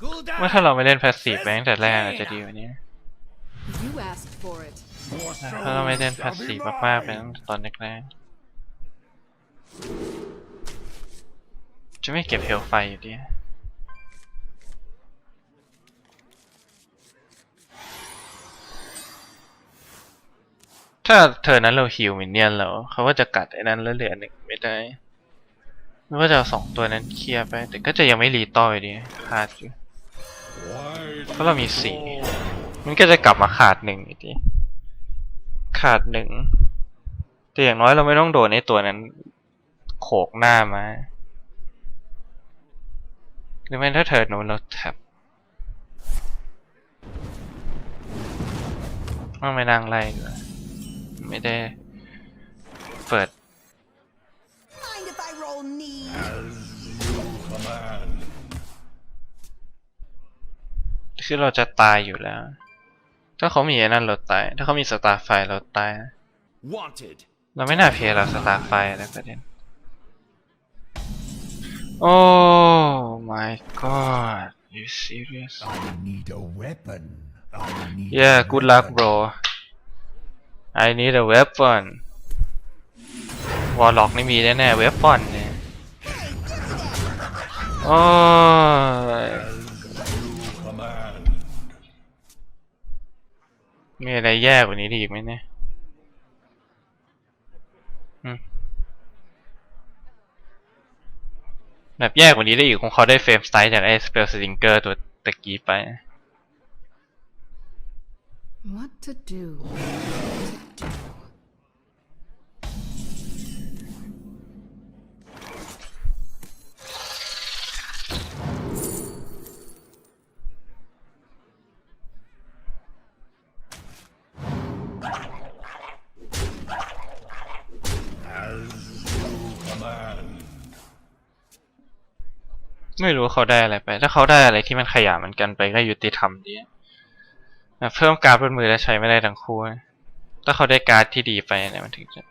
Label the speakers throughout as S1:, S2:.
S1: Cool
S2: ว่า
S1: down.
S2: ถ้าเราไม่เล่นแพสซีฟไปตั้งแต่แรกอาจจะดีกว่านี้
S3: You asked for it.
S1: More
S2: ถ้าเราไม่เล่น
S1: souls
S2: แพส
S1: shall
S2: ซีฟ
S1: be
S2: มากๆไป
S1: mine.
S2: ตั้งแต่ตอนแรกๆจะไม่เก็บเฮลไฟอยู่ดีถ้าเธอนั้นเราฮิวมินเนี่ยนแล้วเขาก็จะกัดไอ้นั้นแล้วเหลือหนึ่งไม่ได้ไม่ว่าจะเอาสองตัวนั้นเคลียร์ไป แต่ก็จะยังไม่รีต่อยดีขาดอยู่
S1: Why
S2: เพราะเรามีสี่มันก็จะกลับมาขาดหนึ่งอีกทีขาดหนึ่งแต่อย่างน้อยเราไม่ต้องโดนไอ้ตัวนั้น โขกหน้ามา หรือไม่ถ้าเธอโดนเราแท็บมันไม่นั่งไล่ดีกว่าไม่ได้เปิด คือเราจะตายอยู่แล้ว ถ้าเขามีไอ้นั่นเราตาย ถ้าเขามีสตาร์ไฟเราตาย
S1: Wanted.
S2: เราไม่น่าเพลย์เราสตาร์ไฟอะไรประเด็น โอ้ my god you serious
S1: I need a weapon. I need
S2: yeah
S1: a
S2: good luck
S1: weapon.
S2: bro I need a weapon วอลล็อกนี่มีแน่ๆเวฟอนเนี่ย โอ้ย
S1: You command.
S2: มีอะไรแย่กว่านี้อีกไหมเนี่ยแบบแย่กว่านี้ได้อีกคงเขาได้เฟรมสไตล์จากไอ้สเปลสติงเกอร์ตัวตะกี้ไป
S3: What to do?
S2: ไม่รู้เขาได้อะไรไป ถ้าเขาได้อะไรที่มันขยะเหมือนกันไปก็ยุติธรรมดีเพิ่มการ์ดบนมือแล้วใช้ไม่ได้ทั้งคู่ ถ้าเขาได้การ์ดที่ดีไปเนี่ยมันถึงจะ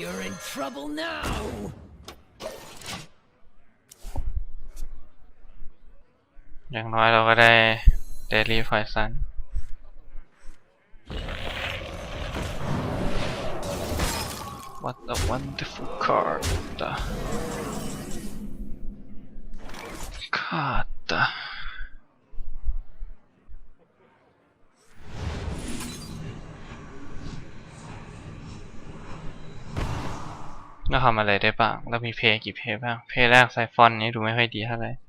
S1: You're in trouble now.
S2: อย่างน้อยเราก็ได้เดลี่ไฟซัน What a wonderful card カードเราทำอะไรได้บ้าง เรามีเพย์กี่เพย์บ้าง เพย์แรกไซฟอนนี้ดูไม่ค่อยดีเท่าไหร่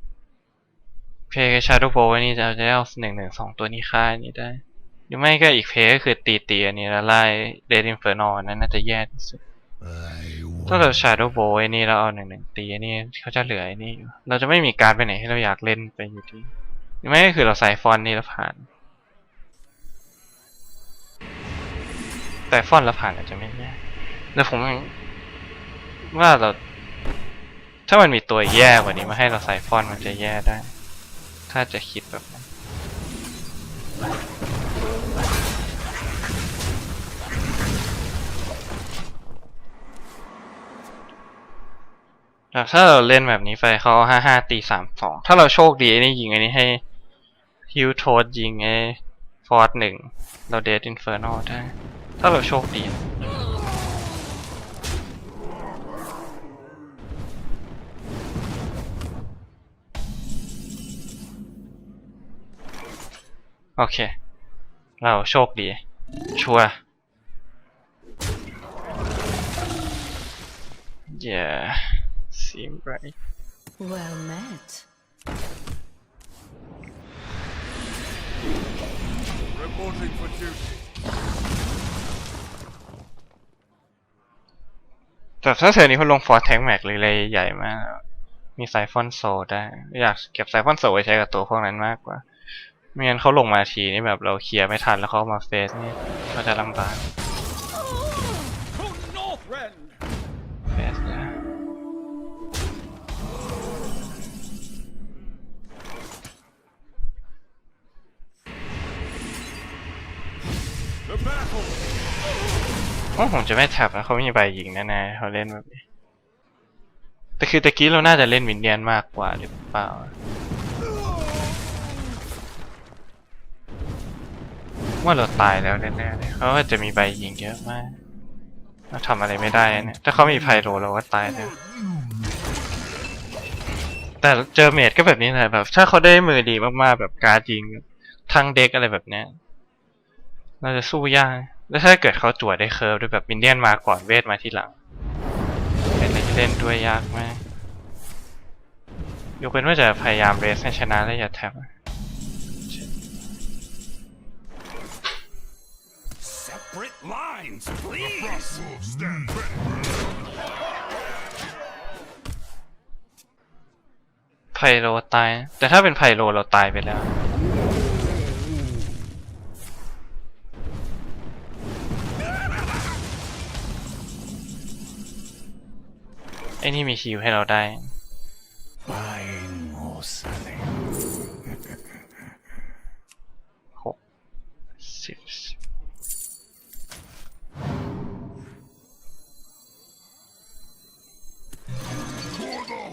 S2: เพย์กับชาร์ดโบนี่จะจะเอาหนึ่งหนึ่งสองตัวนี้ค่าอันนี้ได้หรือไม่ก็อีกเพย์ก็คือตีตีอันนี้แล้วไล่เดดอินเฟอร์นอนั่นน่าจะแย่ที่สุดถ้าเราชาร์ดโบไอ้นี่เราเอาหนึ่งหนึ่งตีอันนี้เขาจะเหลือไอ้นี่อยู่เราจะไม่มีการไปไหนให้เราอยากเล่นไปอยู่ดีหรือไม่ก็คือเราใส่ฟอนนี่แล้วผ่านแต่ฟอนแล้วผ่านอาจจะไม่แย่แล้วผมว่าเราถ้ามันมีตัวแย่กว่านี้มาให้เราใส่ฟอนมันจะแย่ได้ ถ้าจะคิดแบบนั้นถ้าเราเล่นแบบนี้ไปเขาห้าห้าตีสามสองถ้าเราโชคดีไอ้นี่ยิงไอ้นี่ให้ฮิวโทดยิงไอ้ฟอร์ดหนึ่งเราเดดอินเฟอร์นอลได้ ถ้าเราโชคดีนะ โอเค เราโชคดี ชัวร์ yeah seem right
S3: Well met.
S1: reporting for duty.
S2: แต่ถ้าเธอนี้เขาลงฟอร์แทงแม็กเลยเลยใหญ่มาก มีไซฟอนโซได้ อยากเก็บไซฟอนโซไว้ใช้กับตัวพวกนั้นมากกว่า ไม่งั้นเขาลงมาทีนี่แบบเราเคลียร์ไม่ทันแล้วเขามาเฟสนี่ก็จะลำบากเฟสนะโอ้ผมจะไม่แท็บนะเขามีใบยิงแน่ๆเขาเล่นแบบนี้แต่คือตะกี้เราน่าจะเล่นวินเดียนมากกว่าหรือเปล่า ว่าเราตายแล้วแน่ๆเลยเขาก็จะมีใบยิงเยอะมากเราทำอะไรไม่ได้เนี่ยถ้าเขามีไพโรเราก็ตายแล้วแต่เจอเมดก็แบบนี้แหละแบบ ถ้าเขาได้มือดีมากๆแบบการยิงทั้งเด็กอะไรแบบเนี้ยเราจะสู้ยากแล้วถ้าเกิดเขาจั่วได้เคิร์ฟด้วยแบบมินเนียนมาก่อนเวทมาทีหลังเป็นอะไรที่เล่นด้วยยากมากยกเว้นว่าจะพยายามเรสให้ชนะและอย่าแท็บ
S1: lines, please. stand ready.
S2: ไพโลตาย แต่ถ้าเป็นไพโลเราตายไปแล้ว ไอ้นี่มีคิวให้เราได้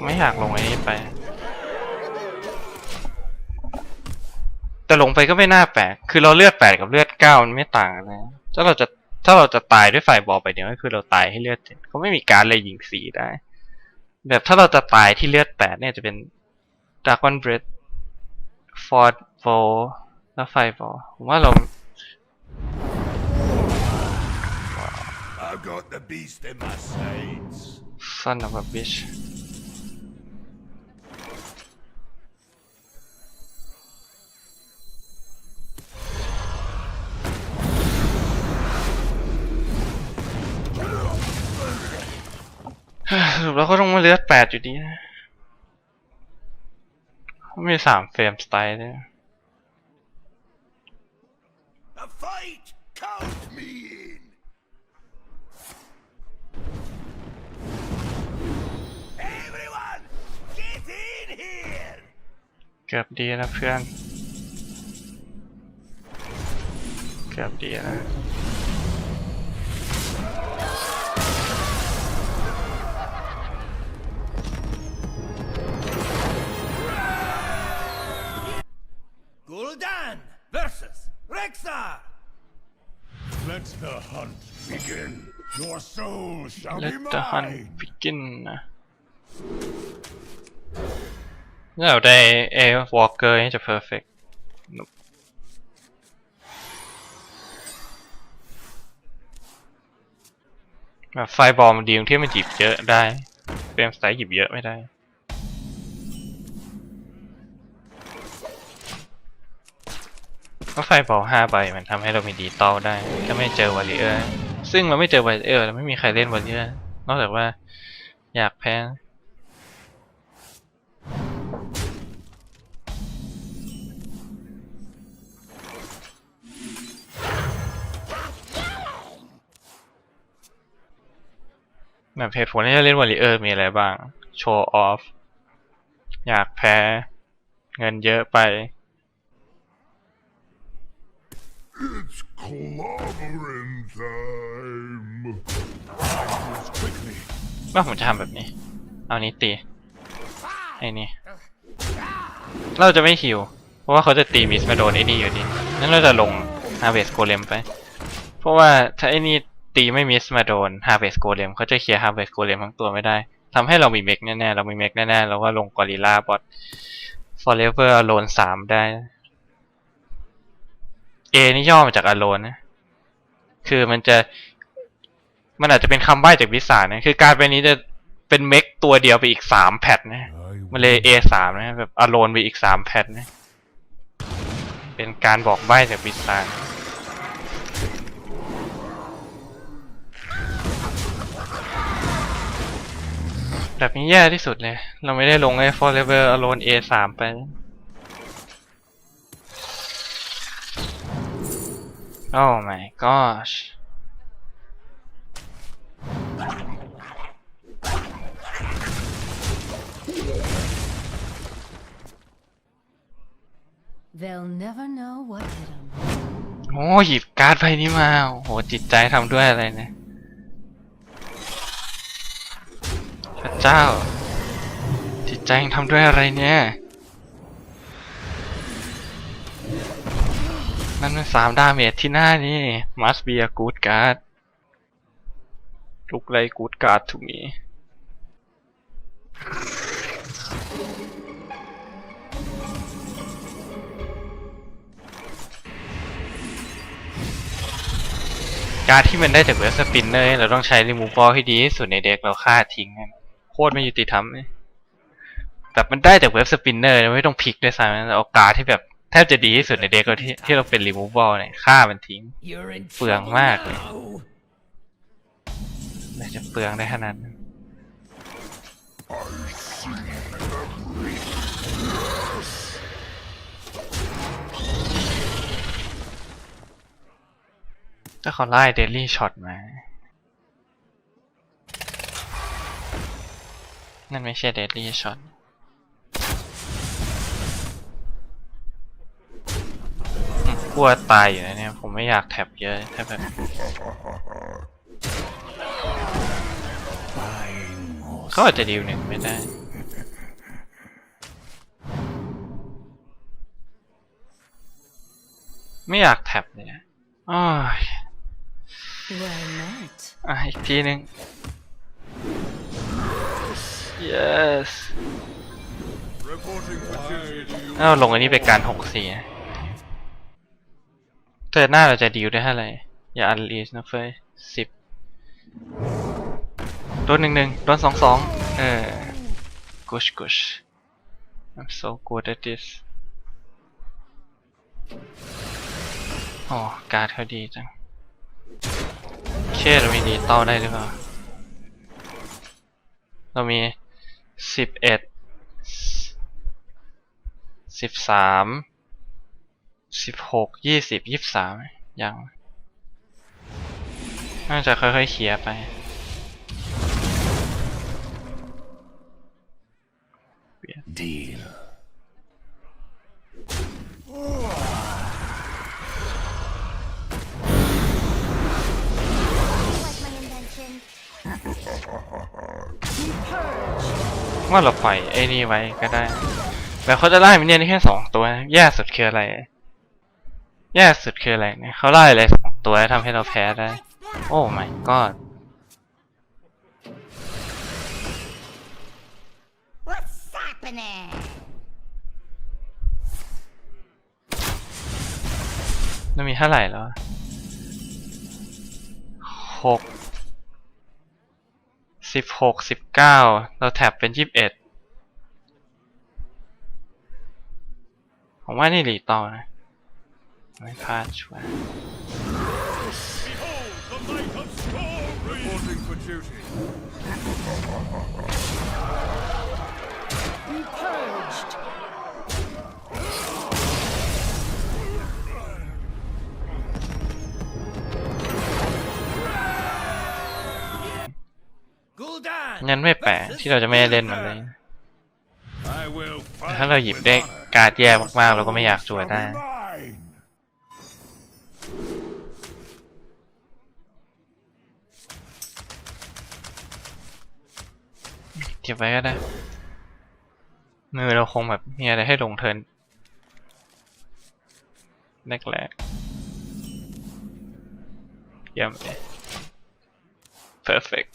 S2: ไม่อยากลงไอ้นี้ไป แต่ลงไปก็ไม่น่าแปลก คือเราเลือดแปดกับเลือดเก้ามันไม่ต่างกันนะถ้าเราจะถ้าเราจะตายด้วยไฟบอลไปเดียวก็คือเราตายให้เลือดเจ็ดเขาไม่มีการเลยยิงสีได้ แบบถ้าเราจะตายที่เลือดแปดเนี่ยจะเป็นดาร์ควันเบรดฟอร์ดโฟแล้วไฟบอลผมว่าเรา
S1: I've got the beast in my sights.
S2: son of a bitch สรุปแล้วก็ต้องมาเลือดแปดอยู่ดีนะมีสามเฟรมสไตล์ด้วย
S1: A fight! Count me in! Everyone, get in here!
S2: เกือบดีแล้วเพื่อน เกือบดีแล้
S1: Let be
S2: the
S1: mine.
S2: hunt begin นะแล้วเราได้เอวอลเกอร์นี่จะ perfect นุ๊บแบบไฟบอลมันดีตรงที่มันหยิบเยอะได้เฟรมสไตล์หยิบเยอะไม่ได้ก็ไฟบอลห้าใบมันทำให้เรามีดีตอลได้ ถ้าไม่เจอวอลเลเยอร์ ซึ่งเราไม่เจอวเลเยอร์เราไม่มีใครเล่นวอลเลเยอร์นอกจากว่าอยากแพ้แบบเหตุผลที่จะเล่นวอลเลเยอร์มีอะไรบ้าง โชว์ออฟ อยากแพ้ เงินเยอะไป
S1: It's clobbering time. Moves quickly.
S2: ว่าผมจะทำแบบนี้ เอานี้ตี ไอ้นี่ เราจะไม่ฮิว เพราะว่าเขาจะตีมิสมาโดนไอ้นี่อยู่ดีงั้นเราจะลงฮาเวสโกเลมไป เพราะว่าถ้าไอ้นี่ตีไม่มิสมาโดนฮาเวสโกเลมเขาจะเคลียร์ฮาเวสโกเลมทั้งตัวไม่ได้ ทำให้เรามีเมกแน่ๆ เรามีเมกแน่ๆแล้วว่าลงกอริลลาบอท forever alone สามได้ A นี่ย่อมาจาก alone นะ คือมันจะมันอาจจะเป็นคำใบ้จากวิสานะ คือการเป็นนี้จะเป็นเมกตัวเดียวไปอีกสามแพทนะ มันเลย A สามนะ แบบอโลนไปอีกสามแพทนะ เป็นการบอกใบ้จากวิสานแบบนี้แย่ที่สุดเลย เราไม่ได้ลงไอ้ Forever Alone A สามไป โอ้ my gosh
S3: They'll never know what hit 'em.
S2: โอ้หยิบการ์ดใบนี้มาโอ้โหจิตใจทำด้วยอะไรเนี่ยพระเจ้า จิตใจทำด้วยอะไรเนี่ย นั่นมันสามดาเมจที่หน้านี่ must be a good card look like good card to me การที่มันได้จากเว็บสปินเนอร์เราต้องใช้รีมูฟอลให้ดีที่สุดในเด็กเราฆ่าทิ้งโคตรไม่ยุติธรรมเลยแบบมันได้จากเว็บสปินเนอร์ไม่ต้องพลิกด้วยซ้ำเราเอาการที่แบบ แทบจะดีที่สุดในเด็กเราที่ที่เราเป็นรีมูฟอลเนี่ยฆ่ามันทิ้งเปลืองมากเลย
S1: now.
S2: ไม่จะเปลืองได้ขนาดนั้นถ้าเขาไล่เดลี่ช็อตมา นั่นไม่ใช่เดลี่ช็อต กลัวตายอยู่นะเนี่ย ผมไม่อยากแท็บเยอะถ้าแบบเขาอาจจะดีลหนึ่งไม่ได้ไม่อยากแท็บเลยอะอ้อย
S3: Well met.
S2: อะอีกทีหนึ่ง yes
S1: Reporting for duty.
S2: เอาลงอันนี้ไปการหกสี่ เธอหน้าเราจะดีลได้เท่าไหร่ อย่าอันลีสนะเฟยสิบโดนหนึ่งหนึ่งโดนสองสองเออ gush gush I'm so good at this อ๋อการ์ดเขาดีจังเคเรามีดีเต้าได้หรือเปล่า เรามีสิบเอ็ดสิบสาม สิบหกยี่สิบยี่สิบสามยังน่าจะค่อยๆเคลียร์ไป
S1: Deal.
S4: was my invention.
S2: ว่าเราปล่อยไอ้นี่ไว้ก็ได้แบบเขาจะไล่มินเนี่ยนได้แค่สองตัวนะแย่สุดคืออะไร แย่สุดคืออะไรเนี่ยเขาไล่อะไรสองตัวแล้วทำให้เราแพ้ได้ โอ้ my god
S4: What's happening?
S2: มันมีเท่าไหร่แล้วอะหกสิบหกสิบเก้าเราแท็บเป็นยี่สิบเอ็ดผมว่านี่หลีต่อนะ ไม่พลาดชัวร์
S1: Reporting for duty.
S3: Be purged.
S2: งั้นไม่แปลกที่เราจะไม่ได้เล่นมันเลย
S1: I will
S2: แต่
S1: fight
S2: ถ้าเราหยิบ
S1: with
S2: ได้
S1: honor.
S2: การ์ดแย่มากๆ เราก็ไม่อยากจั่วได้ เก็บไว้ก็ได้มือเราคงแบบมีอะไรให้ลงเทิร์นแรกๆเยี่ยมเลย perfect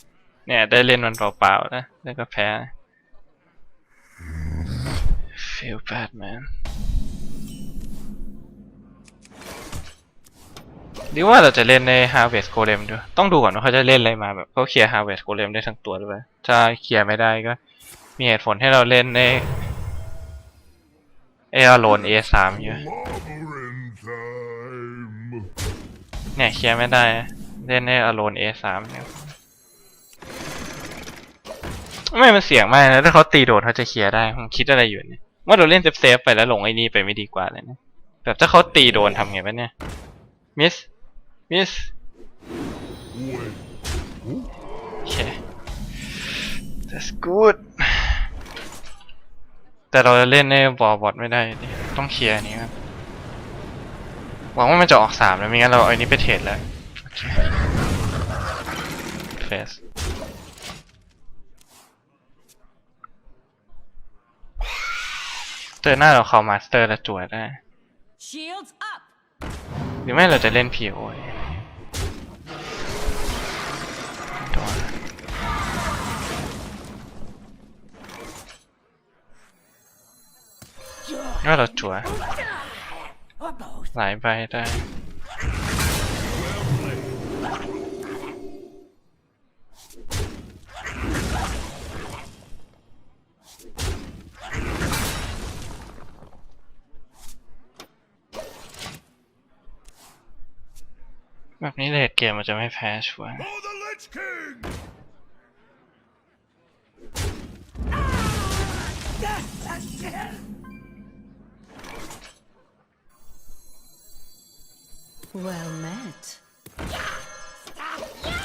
S2: เนี่ย ได้เล่นมันเปล่าๆนะ แล้วก็แพ้ feel bad man ดีว่าเราจะเล่นใน Harvest Golem ด้วย ต้องดูก่อนว่าเขาจะเล่นอะไรมาแบบเขาเคลียร์ Harvest Golem ได้ทั้งตัวหรือเปล่าถ้าเคลียร์ไม่ได้ก็ มีเหตุผลให้เราเล่นในเออโลน A3 อยู่เนี่ยเคลียร์ไม่ได้ เล่นในอโลน A3 เนี่ยไม่มันเสี่ยงมากนะถ้าเขาตีโดดเขาจะเคลียร์ได้ผมคิดอะไรอยู่เนี่ยว่าเราเล่นเซฟๆไปแล้วหลงไอ้นี่ไปไม่ดีกว่าเลยนะแบบถ้าเขาตีโดนทำไงวะเนี่ยมิส มิส
S1: Wait.
S2: โอเค that's good แต่เราจะเล่นในบอลบอทไม่ได้ดิต้องเคลียร์อันนี้ครับหวังว่ามันจะออกสามแล้วไม่งั้นเราเอาอันนี้ไปเทรดแล้วเฟสเตอร์หน้าเราเข้ามาสเตอร์แล้วจวดได้
S5: Shields up.
S2: หรือไม่เราจะเล่น PO ตัว ก็เราจั่วหลายใบได้แบบนี้เลดเกมมันจะไม่แพ้ชัวร์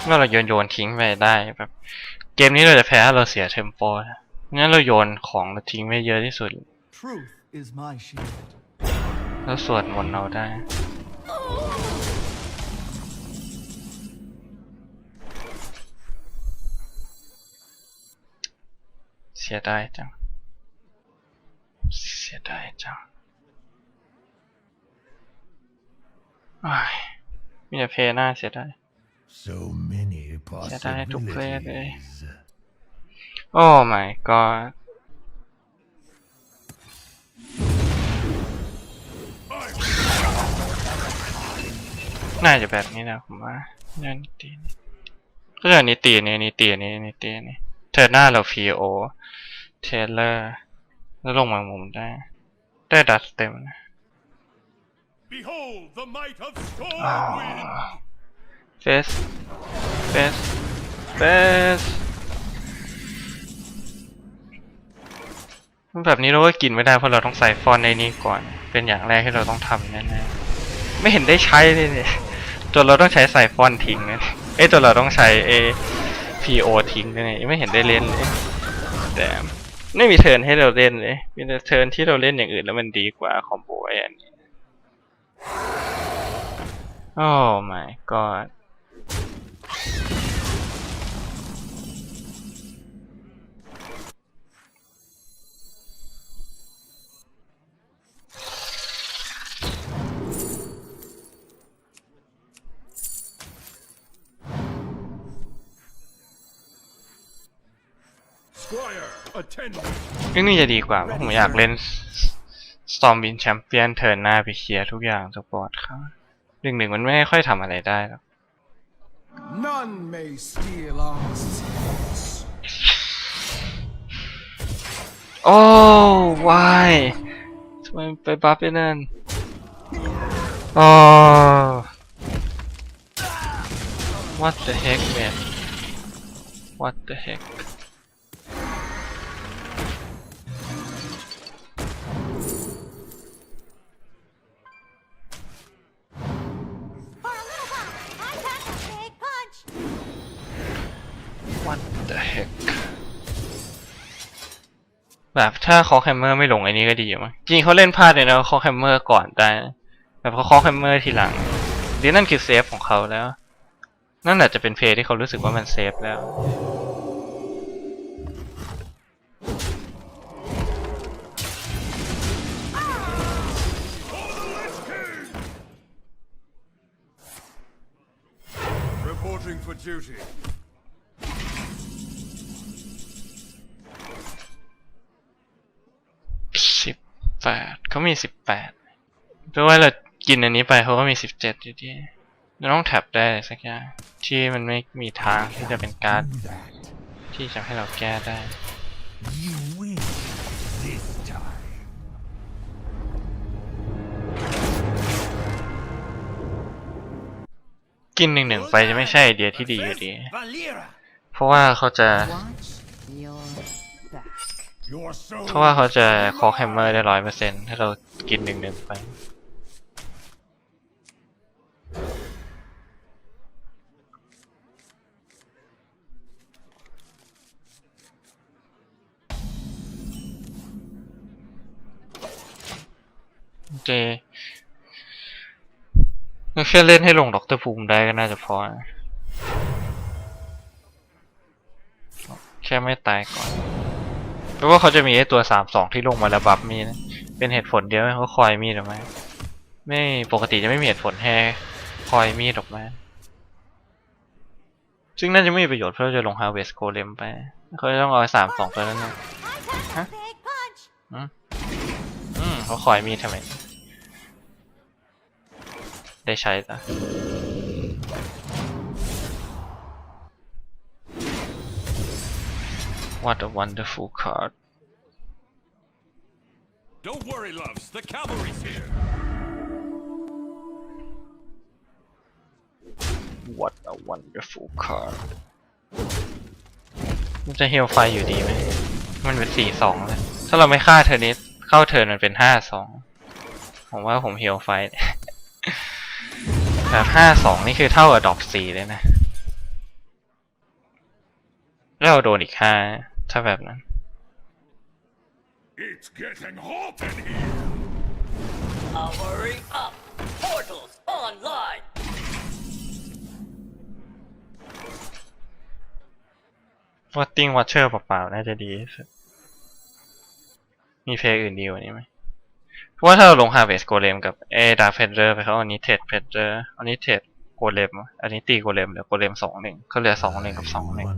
S2: ว่าเราโยนโยนทิ้งไปได้แบบเกมนี้เราจะแพ้ถ้าเราเสียเทมโปนะงั้นเราโยนของเราทิ้งไปเยอะที่สุด
S6: Truth is my shield.
S2: แล้วสวดมนต์เราได้เสียดายจัง เสียดายจังอ้ายมีแต่เพลย์หน้าเสียดาย
S1: So many
S2: เสียดายทุกเพลย์เลย
S1: possibilities.
S2: โอ้ my god น่าจะแบบนี้นะผมว่าเรื่องนี้ตีนี่ก็จะนี้ตีนี่นี่ตีนี่นี่ตีนี่เธอหน้าเรา PO เทเลอร์แล้วลงมามุมได้ ได้ดัดเต็มนะ
S1: Behold the might of
S2: อ๋อ
S1: Stormwind!
S2: เฟสเฟสเฟสแบบนี้เราก็กินไม่ได้เพราะเราต้องใส่ฟอนในนี้ก่อน เป็นอย่างแรกที่เราต้องทำแน่ๆไม่เห็นได้ใช้เลยเนี่ยจนเราต้องใช้ใส่ฟอนทิ้งนะเอ้ยจนเราต้องใช้เอ PO ทิ้งเนี่ยไม่เห็นได้เล่นเลยแต่ไม่มีเทิร์นให้เราเล่นเลยมีแต่เทิร์นที่เราเล่นอย่างอื่นแล้วมันดีกว่าคอมโบไอ้อันนี้โอ้ my god
S1: Squire, attend me!
S2: เรื่องนี้จะดีกว่าเพราะผมอยากเล่น Stormwind Champion เทิร์นหน้าไปเคลียร์ทุกอย่างจากบอร์ดครับหนึ่งหนึ่งมันไม่ค่อยทำอะไรได้หรอก
S6: None may steal our secrets.
S2: โอ้ why ทำไมไปบัฟไปนั่นโอ้ what the heck man what the heck แบบถ้าคอแฮมเมอร์ไม่ลงไอ้นี้ก็ดีอยู่มั้งจริงเขาเล่นพลาดเลยนะคอแฮมเมอร์ก่อนได้แบบเขาคอแฮมเมอร์ทีหลังดีนั่นคือเซฟของเขาแล้ว นั่นอาจจะเป็นเพย์ที่เขารู้สึกว่ามันเซฟแล้ว
S1: Reporting for duty.
S2: แปดเขามีสิบแปดแปลว่าเรากินอันนี้ไปเขาก็มีสิบเจ็ดอยู่ดีเราต้องแท็บได้สักอย่างที่มันไม่มีทางที่จะเป็นการ์ดที่จะให้เราแก้ได้ กินหนึ่งหนึ่งไปจะไม่ใช่ไอเดียที่ดีอยู่ดี เพราะว่าเขาจะ เพราะว่าเขาจะคอแฮมเมอร์ได้ร้อยเปอร์เซ็นต์ถ้าเรากินหนึ่งหนึ่งไปโอเคก็แค่เล่นให้ลงดอกเตอร์ภูมิได้ก็น่าจะพอ แค่ไม่ตายก่อน เพราะว่าเขาจะมีไอ้ตัวสามสองที่ลงมาแล้วบัฟมีนะเป็นเหตุผลเดียวให้เขาคอยมีดออกมาไม่ปกติจะไม่มีเหตุผลให้คอยมีดออกมาซึ่งน่าจะไม่มีประโยชน์เพราะจะลงฮาเวสโกเลมไปเขาจะต้องเอาสามสองตัวนั้นนะ
S4: ฮะ
S2: อืมเขาคอยมีดทำไม ได้ใช้จ้ะ What a wonderful card
S1: Don't worry, loves. The cavalry's here.
S2: What a wonderful card มันจะเฮลไฟอยู่ดีไหม มันเป็นสี่สองเลย ถ้าเราไม่ฆ่าเทอร์นิสเข้าเทิร์นมันเป็นห้าสองผมว่าผมเฮลไฟแบบห้าสองนี่คือเท่ากับดอกสี่เลยนะ แล้วเราโดนอีกห้า ถ้าแบบนั้น
S1: It's getting hot in here.
S5: Powering up. Portals online.
S2: ว่าติ้งวัชเชอร์เปล่าๆน่าจะดีที่สุดมีเพลย์อื่นดีกว่านี้ไหมเพราะว่าถ้าเราลง Harvest Golem กับเอดาเพเดอร์ไปเขาอันนี้เทรดเพเดอร์อันนี้เทรดโกเลมอันนี้ตีโกเลมเหลือโกเลมสองหนึ่งก็เหลือสองหนึ่งกับสองหนึ่ง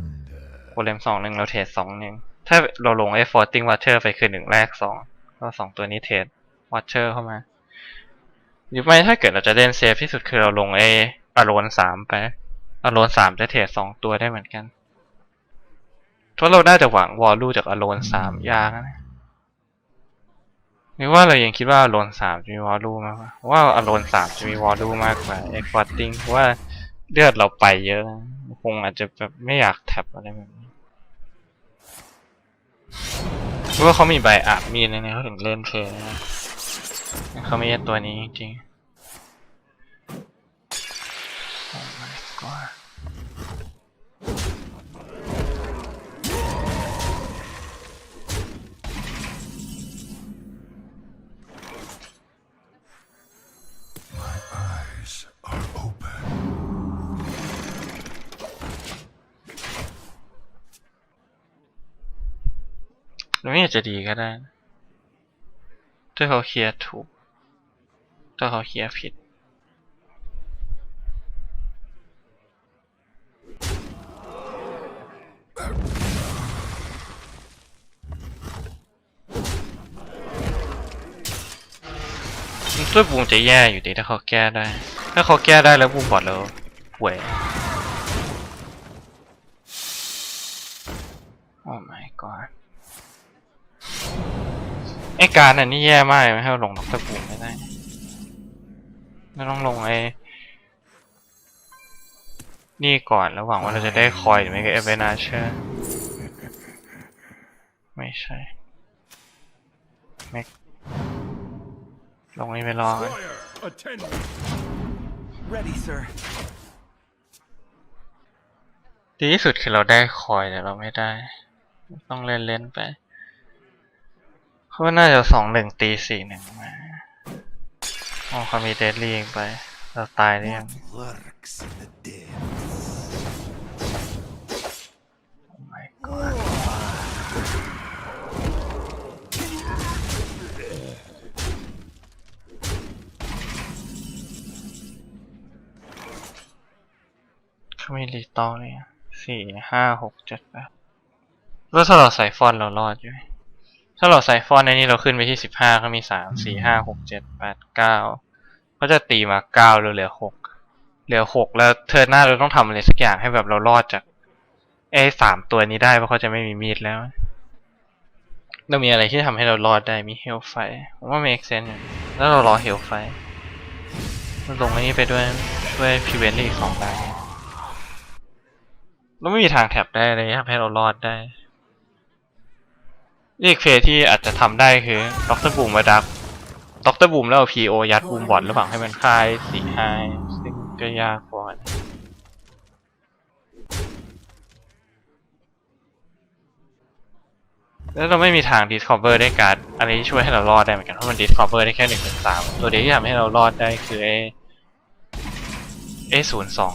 S2: โกเลมสองหนึ่งเราเทรดสองหนึ่งถ้าเราลงไอ้ฟอร์ติงวัชเชอร์ไปคือหนึ่งแรกสองก็สองตัวนี้เทรดวัชเชอร์เข้ามาหรือไม่ถ้าเกิดเราจะเล่นเซฟที่สุดคือเราลงไอ้อารอนสามไปอารอนสามจะเทรดสองตัวได้เหมือนกันเพราะเราน่าจะหวังวอลลุ่จากอโลนสามยากนะหรือว่าเรายังคิดว่าอโลนสามจะมีวอลลุ่มากกว่าว่าอโลนสามจะมีวอลลุ่มากกว่าเอ็กวอตติ้งเพราะว่าเลือดเราไปเยอะคงอาจจะแบบไม่อยากแท็บอะไรแบบนี้ ราะว่าเขามีใบอับมีในนี้เขาถึงเล่นเพลยนะเขามีไอ้ตัวนี้จริงๆ หรือไม่อาจจะดีก็ได้ ถ้าเขาเคลียร์ถูก ถ้าเขาเคลียร์ผิดช่วยบูมจะแย่อยู่ดีถ้าเขาแก้ได้ ถ้าเขาแก้ได้แล้วบูมบอดแล้วป่วยโอ้ my god ไอการอันนี้แย่มากเลยไม่ให้เราลงดอกเตอรบูมไม่ได้เราต้องลงไอ้นี่ก่อนแล้วหวังว่าเราจะได้คอยหรือไม่ก็เอเวนาเชอร์ไม่ใช่ไม่ลงนี่ไปรอกัน
S1: Fire, attend me.
S6: Ready, sir.
S2: ดีที่สุดคือเราได้คอยแต่เราไม่ได้ ต้องเล่นเล่นๆไป เขาะว่าน่าจะสองหนึ่งตีสี่หนึ่งมาอ๋อเขามีเดดลี่เองไป เราตายหรือยัง
S1: Lurks in the dead.
S2: Oh my god เขามีรีตอเลยอะสี่ห้าหกเจ็ดแปดแล้วถ้าเราใส่ฟอนต์เรารอดอยู่ไหม ถ้าเราใส่ฟอนต์ในนี้เราขึ้นไปที่สิบห้าก็มีสามสี่ห้าหกเจ็ดแปดเก้าเขาจะตีมาเก้าเราเหลือหกเหลือหกแล้วเธอหน้าเราต้องทำอะไรสักอย่างให้แบบเรารอดจากไอ้สามตัวนี้ได้เพราะเขาจะไม่มีมีดแล้วเรามีอะไรที่ทำให้เรารอดได้มีเฮลไฟผมว่า make sense อยู่แล้วเรารอเฮลไฟมันลงอันนี้ไปด้วยช่วยพิเวนอีกสองได้เราไม่มีทางแท็บได้เลยทำให้เรารอดได้ อีกเฟสที่อาจจะทำได้คือด็อกเตอร์บูมมาดักด็อกเตอร์บูมแล้วพีโอยัดบูมบอดระหว่างให้มันค่ายสี่ห้าซึ่งก็ยากพอนะแล้วเราไม่มีทาง discover ได้การ์ดอะไรที่ช่วยให้เรารอดได้เหมือนกันเพราะมัน discover ได้แค่หนึ่งถึงสามตัวเดียวที่ทำให้เรารอดได้คือไอ้ A ศูนย์สอง